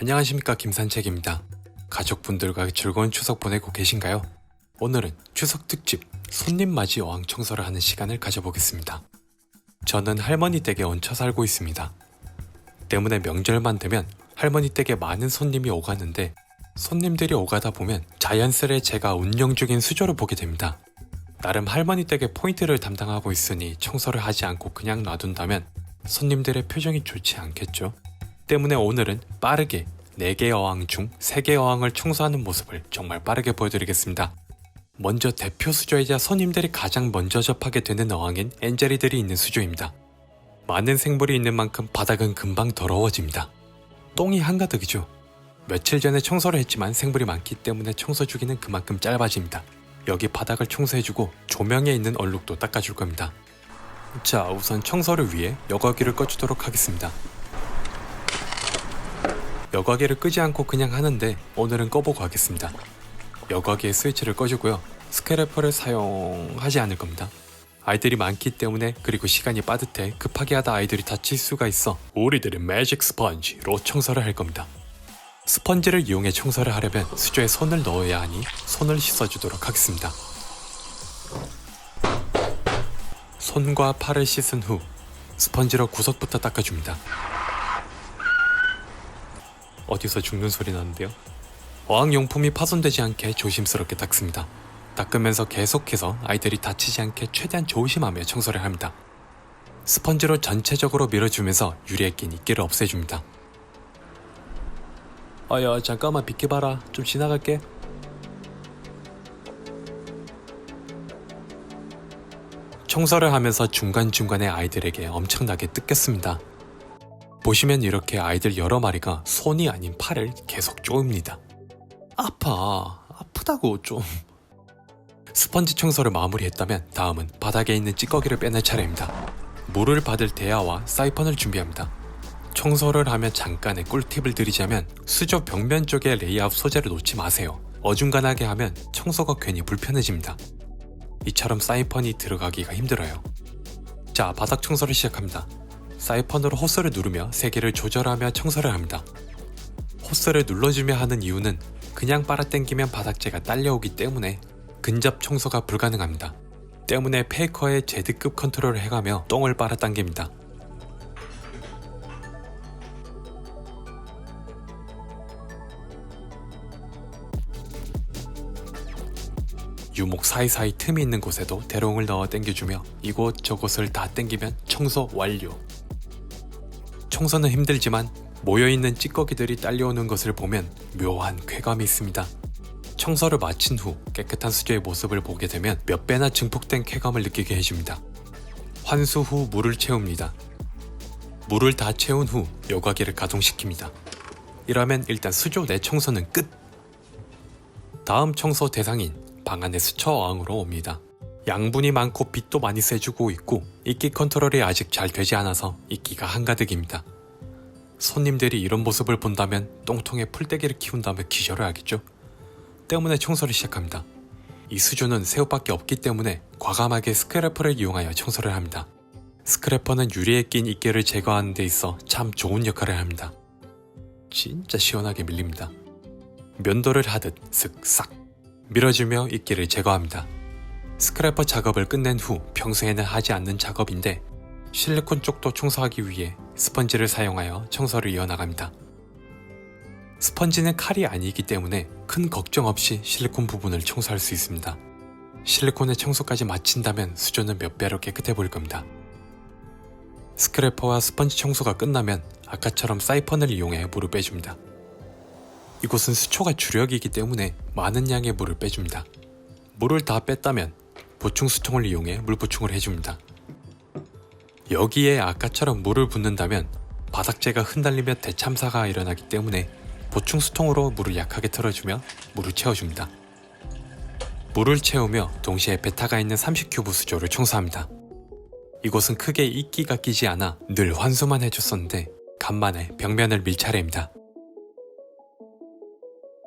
안녕하십니까 김산책입니다. 가족분들과 즐거운 추석 보내고 계신가요? 오늘은 추석 특집 손님 맞이 어항 청소를 하는 시간을 가져보겠습니다. 저는 할머니 댁에 얹혀 살고 있습니다. 때문에 명절만 되면 할머니 댁에 많은 손님이 오가는데 손님들이 오가다 보면 자연스레 제가 운영 중인 수조를 보게 됩니다. 나름 할머니 댁에 포인트를 담당하고 있으니 청소를 하지 않고 그냥 놔둔다면 손님들의 표정이 좋지 않겠죠? 때문에 오늘은 빠르게 4개 어항 중 3개 어항을 청소하는 모습을 정말 빠르게 보여드리겠습니다. 먼저 대표 수조이자 손님들이 가장 먼저 접하게 되는 어항인 엔젤이들이 있는 수조입니다. 많은 생물이 있는 만큼 바닥은 금방 더러워집니다. 똥이 한가득이죠. 며칠 전에 청소를 했지만 생물이 많기 때문에 청소 주기는 그만큼 짧아집니다. 여기 바닥을 청소해주고 조명에 있는 얼룩도 닦아줄 겁니다. 자, 우선 청소를 위해 여과기를 꺼주도록 하겠습니다. 여과기를 끄지 않고 그냥 하는데 오늘은 꺼보고 하겠습니다. 여과기의 스위치를 꺼주고요. 스크래퍼를 사용하지 않을 겁니다. 아이들이 많기 때문에 그리고 시간이 빠듯해 급하게 하다 아이들이 다칠 수가 있어 우리들은 매직 스펀지로 청소를 할 겁니다. 스펀지를 이용해 청소를 하려면 수조에 손을 넣어야 하니 손을 씻어주도록 하겠습니다. 손과 팔을 씻은 후 스펀지로 구석부터 닦아줍니다. 어디서 죽는 소리 나는데요? 어항용품이 파손되지 않게 조심스럽게 닦습니다. 닦으면서 계속해서 아이들이 다치지 않게 최대한 조심하며 청소를 합니다. 스펀지로 전체적으로 밀어주면서 유리에 낀 이끼를 없애줍니다. 아야 잠깐만 비켜봐라 좀 지나갈게 청소를 하면서 중간중간에 아이들에게 엄청나게 뜯겼습니다. 보시면 이렇게 아이들 여러 마리가 손이 아닌 팔을 계속 쪼입니다. 아파 아프다고 좀 스펀지 청소를 마무리했다면 다음은 바닥에 있는 찌꺼기를 빼낼 차례입니다. 물을 받을 대야와 사이펀을 준비합니다. 청소를 하며 잠깐의 꿀팁을 드리자면 수조 벽면 쪽에 레이아웃 소재를 놓지 마세요. 어중간하게 하면 청소가 괜히 불편해집니다. 이처럼 사이펀이 들어가기가 힘들어요. 자, 바닥 청소를 시작합니다. 사이펀으로 호스를 누르며 세기를 조절하며 청소를 합니다. 호스를 눌러주며 하는 이유는 그냥 빨아당기면 바닥재가 딸려오기 때문에 근접 청소가 불가능합니다. 때문에 페이커의 제드급 컨트롤을 해가며 똥을 빨아당깁니다. 유목 사이사이 틈이 있는 곳에도 대롱을 넣어 당겨주며 이곳저곳을 다 당기면 청소 완료. 청소는 힘들지만 모여있는 찌꺼기들이 딸려오는 것을 보면 묘한 쾌감이 있습니다. 청소를 마친 후 깨끗한 수조의 모습을 보게 되면 몇 배나 증폭된 쾌감을 느끼게 해줍니다. 환수 후 물을 채웁니다. 물을 다 채운 후 여과기를 가동시킵니다. 이러면 일단 수조 내 청소는 끝! 다음 청소 대상인 방 안의 수처 어항으로 옵니다. 양분이 많고 빛도 많이 쐬주고 있고 이끼 컨트롤이 아직 잘 되지 않아서 이끼가 한가득입니다. 손님들이 이런 모습을 본다면 똥통에 풀떼기를 키운다면 기절을 하겠죠? 때문에 청소를 시작합니다. 이 수조는 새우밖에 없기 때문에 과감하게 스크래퍼를 이용하여 청소를 합니다. 스크래퍼는 유리에 낀 이끼를 제거하는 데 있어 참 좋은 역할을 합니다. 진짜 시원하게 밀립니다. 면도를 하듯 슥싹 밀어주며 이끼를 제거합니다. 스크래퍼 작업을 끝낸 후 평소에는 하지 않는 작업인데 실리콘 쪽도 청소하기 위해 스펀지를 사용하여 청소를 이어나갑니다. 스펀지는 칼이 아니기 때문에 큰 걱정 없이 실리콘 부분을 청소할 수 있습니다. 실리콘의 청소까지 마친다면 수조는 몇 배로 깨끗해 보일 겁니다. 스크래퍼와 스펀지 청소가 끝나면 아까처럼 사이펀을 이용해 물을 빼줍니다. 이곳은 수초가 주력이기 때문에 많은 양의 물을 빼줍니다. 물을 다 뺐다면 보충 수통을 이용해 물 보충을 해줍니다. 여기에 아까처럼 물을 붓는다면 바닥재가 흩날리며 대참사가 일어나기 때문에 보충 수통으로 물을 약하게 틀어주며 물을 채워줍니다. 물을 채우며 동시에 베타가 있는 30큐브 수조를 청소합니다. 이곳은 크게 이끼가 끼지 않아 늘 환수만 해줬었는데 간만에 벽면을 밀 차례입니다.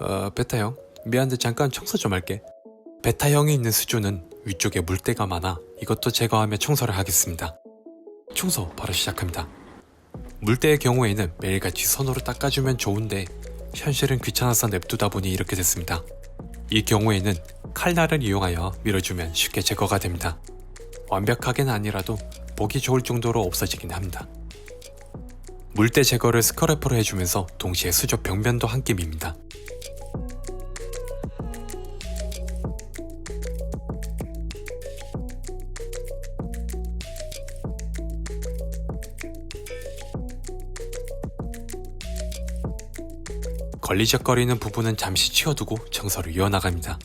어, 베타 형, 미안한데 잠깐 청소 좀 할게. 베타 형이 있는 수조는 위쪽에 물때가 많아 이것도 제거하며 청소를 하겠습니다. 청소 바로 시작합니다. 물때의 경우에는 매일같이 손으로 닦아주면 좋은데 현실은 귀찮아서 냅두다 보니 이렇게 됐습니다. 이 경우에는 칼날을 이용하여 밀어주면 쉽게 제거가 됩니다. 완벽하게는 아니라도 보기 좋을 정도로 없어지긴 합니다. 물때 제거를 스크래퍼로 해주면서 동시에 수조 벽면도 함께 밉니다. 걸리적거리는 부분은 잠시 치워두고 청소를 이어나갑니다.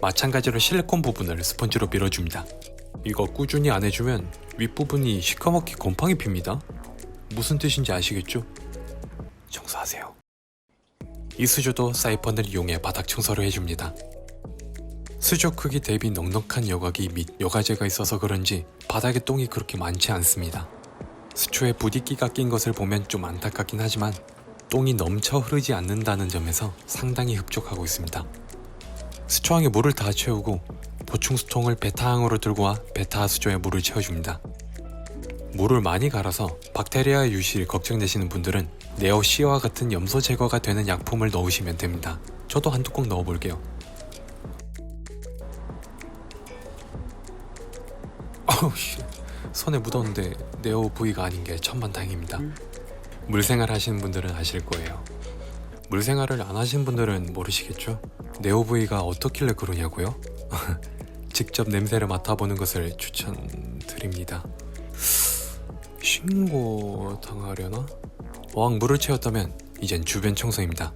마찬가지로 실리콘 부분을 스펀지로 밀어줍니다. 이거 꾸준히 안 해주면 윗부분이 시커멓게 곰팡이 핍니다. 무슨 뜻인지 아시겠죠? 청소하세요. 이 수조도 사이펀을 이용해 바닥 청소를 해줍니다. 수조 크기 대비 넉넉한 여과기 및 여과제가 있어서 그런지 바닥에 똥이 그렇게 많지 않습니다. 수초에 부디끼가 낀 것을 보면 좀 안타깝긴 하지만 똥이 넘쳐 흐르지 않는다는 점에서 상당히 흡족하고 있습니다. 수초항에 물을 다 채우고 보충 수통을 베타항으로 들고 와 베타 수조에 물을 채워줍니다. 물을 많이 갈아서 박테리아 유실 걱정되시는 분들은 네오시아와 같은 염소 제거가 되는 약품을 넣으시면 됩니다. 저도 한 뚜껑 넣어볼게요. 어우 씨, 손에 묻었는데 네오 부위가 아닌 게 천만다행입니다. 물생활 하시는 분들은 아실 거예요. 물생활을 안 하신 분들은 모르시겠죠? 네오 부위가 어떻길래 그러냐고요? 직접 냄새를 맡아보는 것을 추천드립니다. 신고 당하려나? 어항 물을 채웠다면 이젠 주변 청소입니다.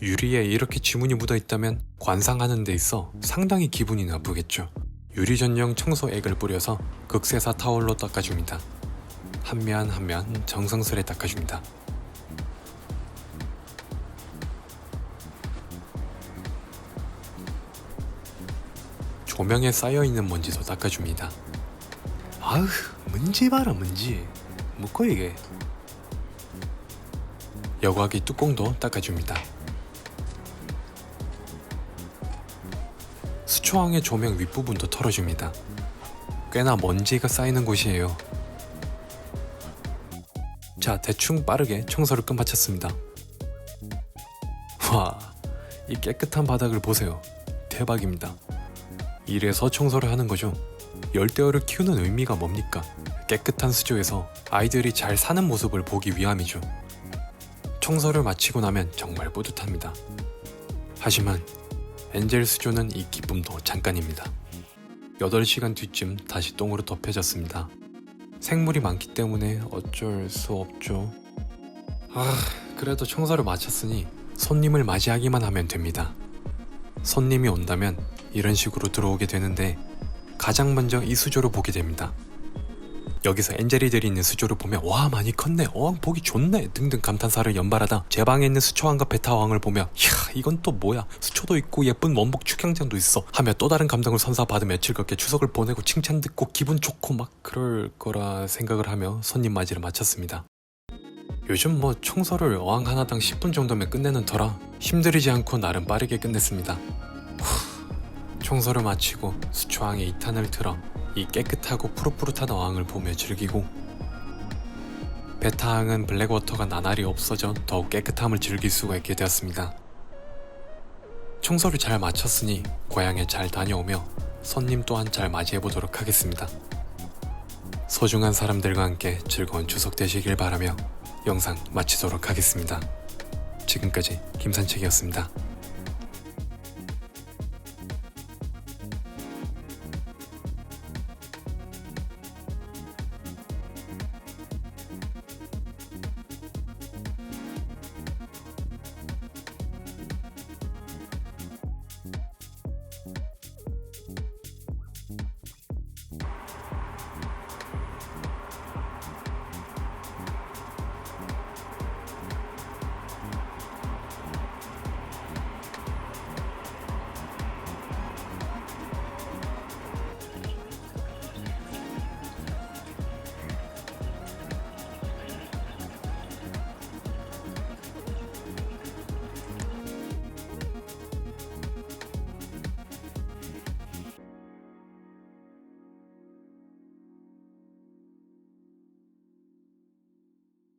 유리에 이렇게 지문이 묻어 있다면 관상하는 데 있어 상당히 기분이 나쁘겠죠. 유리 전용 청소액을 뿌려서 극세사 타월로 닦아줍니다. 한 면 한 면 정성스레 닦아줍니다. 조명에 쌓여있는 먼지도 닦아줍니다. 아으, 먼지 봐라, 먼지. 뭐고 이게? 여과기 뚜껑도 닦아줍니다. 초항의 조명 윗부분도 털어줍니다. 꽤나 먼지가 쌓이는 곳이에요. 자, 대충 빠르게 청소를 끝마쳤습니다. 와, 이 깨끗한 바닥을 보세요. 대박입니다. 이래서 청소를 하는 거죠. 열대어를 키우는 의미가 뭡니까? 깨끗한 수조에서 아이들이 잘 사는 모습을 보기 위함이죠. 청소를 마치고 나면 정말 뿌듯합니다. 하지만 엔젤 수조는 이 기쁨도 잠깐입니다. 8시간 뒤쯤 다시 똥으로 덮여졌습니다. 생물이 많기 때문에 어쩔 수 없죠. 아, 그래도 청소를 마쳤으니 손님을 맞이하기만 하면 됩니다. 손님이 온다면 이런 식으로 들어오게 되는데 가장 먼저 이 수조로 보게 됩니다. 여기서 엔젤이들이 있는 수조를 보면 와 많이 컸네 어항 보기 좋네 등등 감탄사를 연발하다 제 방에 있는 수초왕과 베타왕을 보며 이야 이건 또 뭐야 수초도 있고 예쁜 원목 축향장도 있어 하며 또 다른 감정을 선사받은 며칠 걷게 추석을 보내고 칭찬 듣고 기분 좋고 막 그럴 거라 생각을 하며 손님 맞이를 마쳤습니다. 요즘 뭐 청소를 어항 하나당 10분 정도면 끝내는 터라 힘들이지 않고 나름 빠르게 끝냈습니다. 후, 청소를 마치고 수초항에 2탄을 틀어 이 깨끗하고 푸릇푸릇한 어항을 보며 즐기고 베타항은 블랙워터가 나날이 없어져 더욱 깨끗함을 즐길 수가 있게 되었습니다. 청소를 잘 마쳤으니 고향에 잘 다녀오며 손님 또한 잘 맞이해 보도록 하겠습니다. 소중한 사람들과 함께 즐거운 추석 되시길 바라며 영상 마치도록 하겠습니다. 지금까지 김산책이었습니다.